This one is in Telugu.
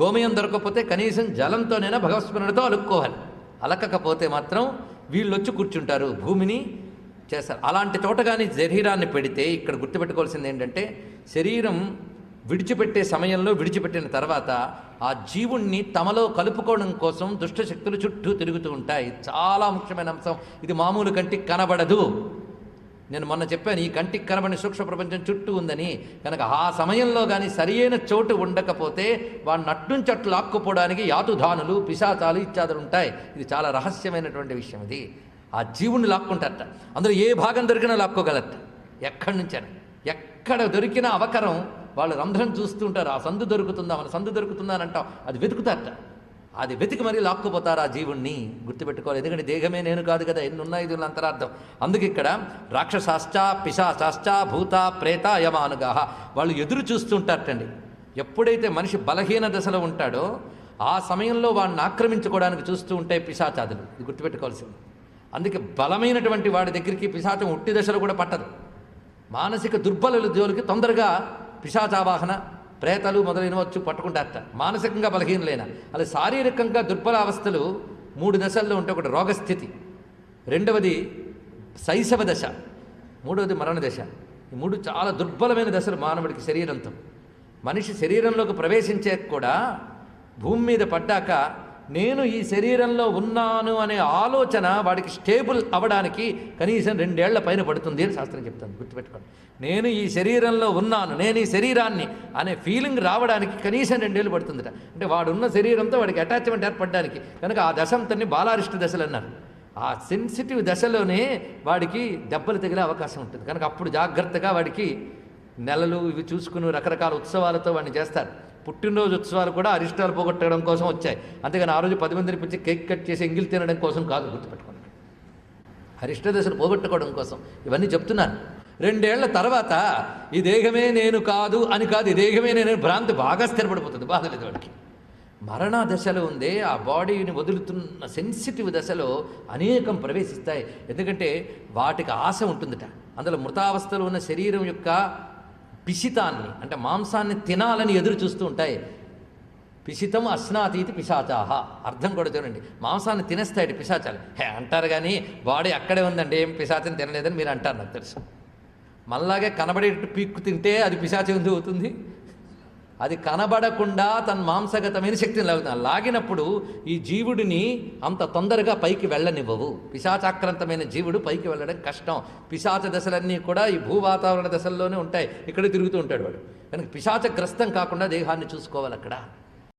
గోమయం దొరకకపోతే కనీసం జలంతోనైనా భగవత్స్మరణతో అలుక్కోవాలి. అలకకపోతే మాత్రం వీళ్ళు వచ్చి కూర్చుంటారు. భూమిని చేస్తారు. అలాంటి చోట కానీ శరీరాన్ని పెడితే ఇక్కడ గుర్తుపెట్టుకోవాల్సింది ఏంటంటే శరీరం విడిచిపెట్టే సమయంలో విడిచిపెట్టిన తర్వాత ఆ జీవుణ్ణి తమలో కలుపుకోవడం కోసం దుష్టశక్తులు చుట్టూ తిరుగుతూ ఉంటాయి. చాలా ముఖ్యమైన అంశం. ఇది మామూలు కంటికి కనబడదు. నేను మొన్న చెప్పాను ఈ కంటికి కనబడిన సూక్ష్మ ప్రపంచం చుట్టూ ఉందని. కనుక ఆ సమయంలో కానీ సరియైన చోటు ఉండకపోతే వాడిని అట్నుంచి అట్లు లాక్కుపోవడానికి యాతుధానులు పిశాచాలు ఇత్యాదులు ఉంటాయి. ఇది చాలా రహస్యమైనటువంటి విషయం ఇది. ఆ జీవుణ్ణి లాక్కుంటారట. అందులో ఏ భాగం దొరికినా లాక్కోగలట ఎక్కడి నుంచైనా. ఎక్కడ దొరికిన అవకరం. వాళ్ళు రంధ్రం చూస్తుంటారు ఆ సందు దొరుకుతుందా? మన సందు దొరుకుతుందా అని అంటాం. అది వెతుకుతారట. అది వెతికి మరీ లాక్కుపోతారు ఆ జీవుణ్ణి. గుర్తుపెట్టుకోవాలి. ఎందుకంటే దేహమే నేను కాదు కదా ఎన్ని ఉన్నాయి దీని అంతరార్థం. అందుకే ఇక్కడ రాక్షసాశ్చ పిశాచాశ్చ భూత ప్రేత యమానుగా వాళ్ళు ఎదురు చూస్తుంటారటండి. ఎప్పుడైతే మనిషి బలహీన దశలో ఉంటాడో ఆ సమయంలో వాడిని ఆక్రమించుకోవడానికి చూస్తూ ఉంటాయి పిశాచాదులు. ఇది గుర్తుపెట్టుకోవాల్సింది. అందుకే బలమైనటువంటి వాడి దగ్గరికి పిశాచం ఉట్టి దశలో కూడా పట్టదు. మానసిక దుర్బలుల జోలికి తొందరగా పిశాచావాహన ప్రేతలు మొదలైన వచ్చి పట్టుకుంటారట. మానసికంగా బలహీనలేన. అలా శారీరకంగా దుర్బల అవస్థలు మూడు దశల్లో ఉంటే ఒకటి రోగస్థితి. రెండవది శైశవ దశ. మూడవది మరణ దశ. ఈ మూడు చాలా దుర్బలమైన దశలు మానవుడికి శరీరంతో. మనిషి శరీరంలోకి ప్రవేశించే కూడా భూమి మీద పడ్డాక నేను ఈ శరీరంలో ఉన్నాను అనే ఆలోచన వాడికి స్టేబుల్ అవ్వడానికి కనీసం రెండేళ్ళ పైన పడుతుంది అని శాస్త్రం చెప్తాను గుర్తుపెట్టుకోండి. నేను ఈ శరీరంలో ఉన్నాను నేను ఈ శరీరాన్ని అనే ఫీలింగ్ రావడానికి కనీసం రెండేళ్ళు పడుతుందట. అంటే వాడున్న శరీరంతో వాడికి అటాచ్మెంట్ ఏర్పడడానికి కనుక ఆ దశంతని బాలారిష్ట దశలు అన్నారు. ఆ సెన్సిటివ్ దశలోనే వాడికి దెబ్బలు తగిలే అవకాశం ఉంటుంది. కనుక అప్పుడు జాగ్రత్తగా వాడికి నెలలు ఇవి చూసుకుని రకరకాల ఉత్సవాలతో వాడిని చేస్తారు. పుట్టినరోజు ఉత్సవాలు కూడా అరిష్టాలు పోగొట్టడం కోసం వచ్చాయి. అంతేగాని ఆ రోజు పది మందిని పిలిచి కేక్ కట్ చేసి ఎంగిల్ తినడం కోసం కాదు గుర్తుపెట్టుకోండి. అరిష్ట దశలు పోగొట్టుకోవడం కోసం ఇవన్నీ చెప్తున్నాను. రెండేళ్ళ తర్వాత ఈ దేహమే నేను కాదు అని కాదు ఈ దేహమే నేను భ్రాంతి బాగా స్థిరపడిపోతుంది. బాధలేదు వాడికి. మరణ దశలో ఉందే ఆ బాడీని వదులుతున్న సెన్సిటివ్ దశలో అనేకం ప్రవేశిస్తాయి. ఎందుకంటే వాటికి ఆశ ఉంటుందట. అందులో మృతావస్థలో ఉన్న శరీరం యొక్క పిసితాన్ని అంటే మాంసాన్ని తినాలని ఎదురు చూస్తూ ఉంటాయి. పిసితం అస్నాతీతి పిశాచాహ. అర్థం కూడా చూడండి. మాంసాన్ని తినేస్తాయి పిశాచాలు. హే అంటారు కానీ బాడీ అక్కడే ఉందండి. ఏం పిశాచం తినలేదని మీరు అంటారు నాకు తెలుసు. మళ్ళాగే కనబడేటట్టు పీక్కు తింటే అది పిశాచం అవుతుంది? అది కనబడకుండా తన మాంసగతమైన శక్తిని లాగుతుంది లాగినప్పుడు ఈ జీవుడిని అంత తొందరగా పైకి వెళ్ళనివ్వవు. పిశాచాక్రాంతమైన జీవుడు పైకి వెళ్ళడం కష్టం. పిశాచ దశలన్నీ కూడా ఈ భూవాతావరణ దశల్లోనే ఉంటాయి. ఇక్కడ తిరుగుతూ ఉంటాడు వాడు. కనుక పిశాచగ్రస్తం కాకుండా దేహాన్ని చూసుకోవాలి అక్కడ.